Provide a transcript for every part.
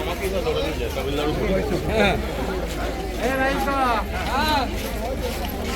আমাকে তামিলনাড়ু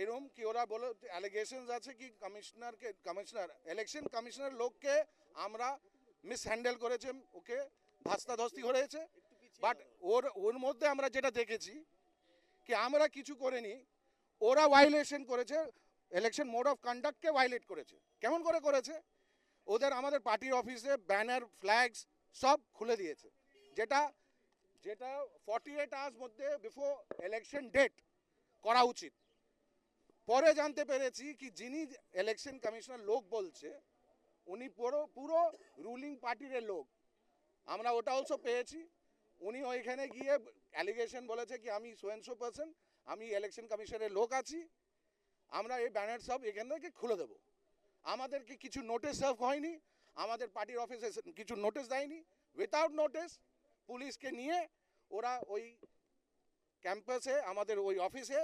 এরকম কি ওরা বলে অ্যালিগেশনস আছে কি কমিশনারকে, কমিশনার ইলেকশন কমিশনার লোককে আমরা মিস হ্যান্ডেল করেছে, ওকে ধাস্তাধস্তি হয়েছে বাট ওর ওর মধ্যে আমরা যেটা দেখেছি, কি আমরা কিছু করিনি, ওরা ভাইলেশন করেছে ইলেকশন মোড অফ কন্ডাক্টকে ভাইলেট করেছে। কেমন করে করেছে? ওদের আমাদের পার্টির অফিসে ব্যানার ফ্ল্যাগস সব খুলে দিয়েছে। যেটা যেটা ফর্টি এইট আওয়ার্স মধ্যে বিফোর ইলেকশন ডেট করা উচিত। পরে জানতে পেরেছি কি যিনি ইলেকশন কমিশনার লোক বলছে, উনি পুরো পুরো রুলিং পার্টির লোক। আমরা ওটা অলসো পেয়েছি। উনি ওইখানে গিয়ে অ্যালিগেশন বলেছে কি আমি সোয়েনশো পার্সন আমি ইলেকশন কমিশনের লোক আছি। আমরা এই ব্যানার সব এখান থেকে খুলে দেবো। আমাদেরকে কিছু নোটিশ সার্ভ হয়নি, আমাদের পার্টির অফিসে কিছু নোটিশ দেয়নি। উইথাউট নোটিশ পুলিশকে নিয়ে ওরা ওই ক্যাম্পাসে আমাদের ওই অফিসে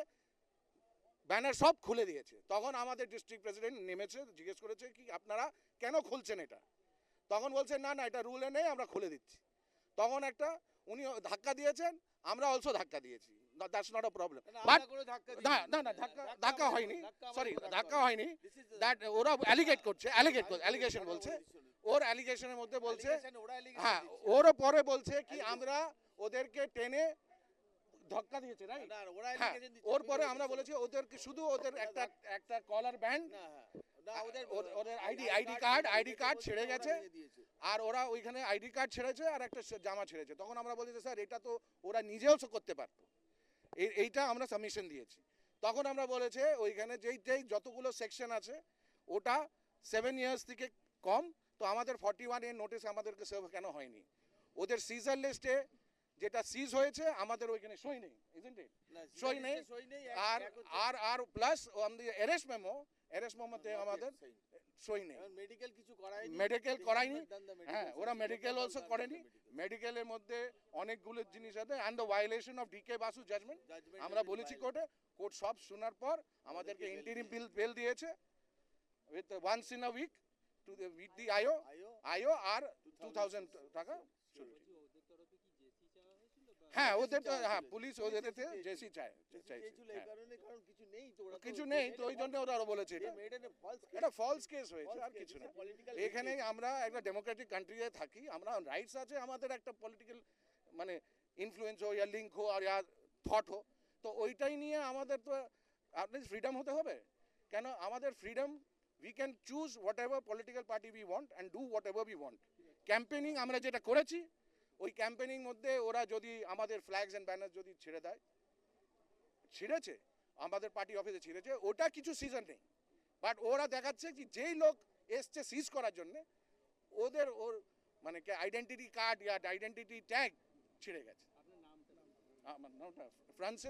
ব্যানার সব খুলে দিয়েছে। তখন আমাদের ডিস্ট্রিক্ট প্রেসিডেন্ট নেমেছে, জিজ্ঞেস করেছে কি আপনারা কেন খুলছেন এটা? তখন বলছে, না না, এটা রুলে নেই, আমরা খুলে দিচ্ছি। তখন একটা উনি ধাক্কা দিয়েছেন আমরা অলসো ধাক্কা দিয়েছি। That's not a problem but না না না ধাক্কা ধাক্কা হয়নি সরি ধাক্কা হয়নি। দ্যাট ওরা অ্যালিগেট করছে অ্যালিগেট অ্যালিগেশন বলছে। ওর অ্যালিগেশনের মধ্যে বলছে হ্যাঁ ওরও পরে বলছে কি আমরা ওদেরকে টেনে ধাক্কা দিয়েছে রাইট হ্যাঁ ওর পরে আমরা বলেছি ওদেরকে শুধু ওদের একটা একটা কলার ব্যান্ড ওদের ID ID card ID card ছেড়ে গেছে। আর ওরা ওইখানে আইডি কার্ড ছেড়েছে আর একটা জামা ছেড়েছে। তখন আমরা বলেছি স্যার এটা তো ওরা নিজেও করতে পারতো। এইটা আমরা সাবমিশন দিয়েছি। তখন আমরা বলেছে ওইখানে যেই যেই যতগুলো সেকশন আছে ওটা সেভেন ইয়ার্স থেকে কম তো আমাদের ফর্টি ওয়ানের নোটিশ আমাদেরকে সার্ভ কেন হয়নি? ওদের সিজার লিস্টে যেটা সিজ হয়েছে আমাদের ওইখানে সই নেই ইজন্ট ইট সই নেই। আর আর আর প্লাস আমাদের অ্যারেস্ট মেমো অ্যারেস্ট মেমোতে আমাদের সই নেই। মেডিকেল কিছু করায়নি মেডিকেল করায়নি। হ্যাঁ ওরা মেডিকেল অলসো করেনি। মেডিকেলের মধ্যে অনেকগুলো জিনিস আছে and the violation of D K Basu judgment আমরা বলেছি কোর্টে কোর্ট সব শোনার পর আমাদেরকে ইন্টারিম বিল বেল দিয়েছে। With once in a week to with the IO IO R two thousand টাকা হ্যাঁ ওদের তো হ্যাঁ পুলিশ ওদের জেসি চায়। চাইছে হ্যাঁ। কিছু নেই তো ওই জন্য ওরা আরও বলেছে এটা। ফলস কেস হয়েছে আর কিছু না। এখানে আমরা একটা ডেমোক্রেটিক কান্ট্রিতে থাকি আমরা রাইটস আছে আমাদের একটা পলিটিক্যাল মানে ইনফ্লুয়েন্স হো ইয়া লিঙ্ক হো আর ইয়া থট হো তো ওইটাই নিয়ে আমাদের তো আপনি ফ্রিডম হতে হবে। কেন? আমাদের freedom we can choose whatever political party we want and do whatever we want campaigning আমরা যেটা করেছি ওই ক্যাম্পেনিং মধ্যে ওরা যদি আমাদের ফ্ল্যাগস অ্যান্ড ব্যানার যদি ছেড়ে দেয় ছিঁড়েছে আমাদের পার্টি অফিসে ছিঁড়েছে ওটা কিছু সিজন নেই। বাট ওরা দেখাচ্ছে কি যেই লোক এসছে সিজ করার জন্যে ওদের ওর মানে কি identity card yeah identity tag ছিঁড়ে গেছে। আমার নামটা ফ্রান্সিস